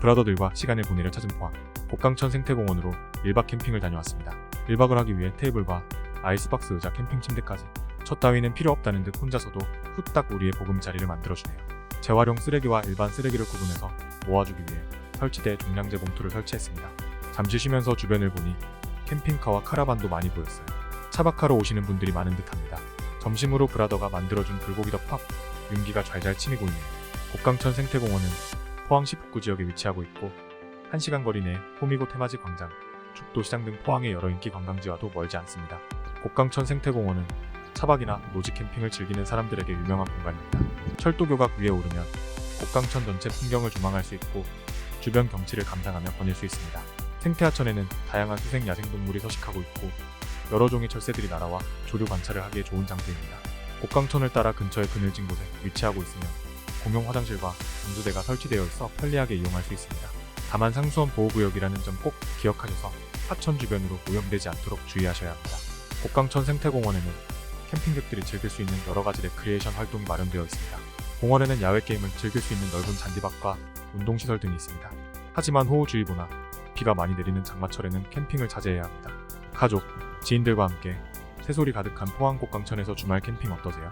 브라더들과 시간을 보내려 찾은 포항 곡강천 생태공원으로 1박 캠핑을 다녀왔습니다. 1박을 하기 위해 테이블과 아이스박스 의자 캠핑 침대까지 첫 따위는 필요 없다는 듯 혼자서도 후딱 우리의 보금자리를 만들어주네요. 재활용 쓰레기와 일반 쓰레기를 구분해서 모아주기 위해 설치대에 종량제 봉투를 설치했습니다. 잠시 쉬면서 주변을 보니 캠핑카와 카라반도 많이 보였어요. 차박하러 오시는 분들이 많은 듯합니다. 점심으로 브라더가 만들어준 불고기 덮밥, 윤기가 잘잘 치미고 있네요. 곡강천 생태공원은 포항시 북구 지역에 위치하고 있고 1시간 거리 내 호미곶 테마지 광장, 죽도시장 등 포항의 여러 인기 관광지와도 멀지 않습니다. 곡강천 생태공원은 차박이나 노지 캠핑을 즐기는 사람들에게 유명한 공간입니다. 철도 교각 위에 오르면 곡강천 전체 풍경을 조망할 수 있고 주변 경치를 감상하며 거닐 수 있습니다. 생태하천에는 다양한 수생 야생동물이 서식하고 있고 여러 종의 철새들이 날아와 조류 관찰을 하기에 좋은 장소입니다. 곡강천을 따라 근처의 그늘진 곳에 위치하고 있으며 공용 화장실과 분수대가 설치되어 있어 편리하게 이용할 수 있습니다. 다만 상수원 보호구역이라는 점 꼭 기억하셔서 하천 주변으로 오염되지 않도록 주의하셔야 합니다. 곡강천 생태공원에는 캠핑객들이 즐길 수 있는 여러 가지 레크리에이션 활동이 마련되어 있습니다. 공원에는 야외 게임을 즐길 수 있는 넓은 잔디밭과 운동시설 등이 있습니다. 하지만 호우주의보나 비가 많이 내리는 장마철에는 캠핑을 자제해야 합니다. 가족, 지인들과 함께 새소리 가득한 포항 곡강천에서 주말 캠핑 어떠세요?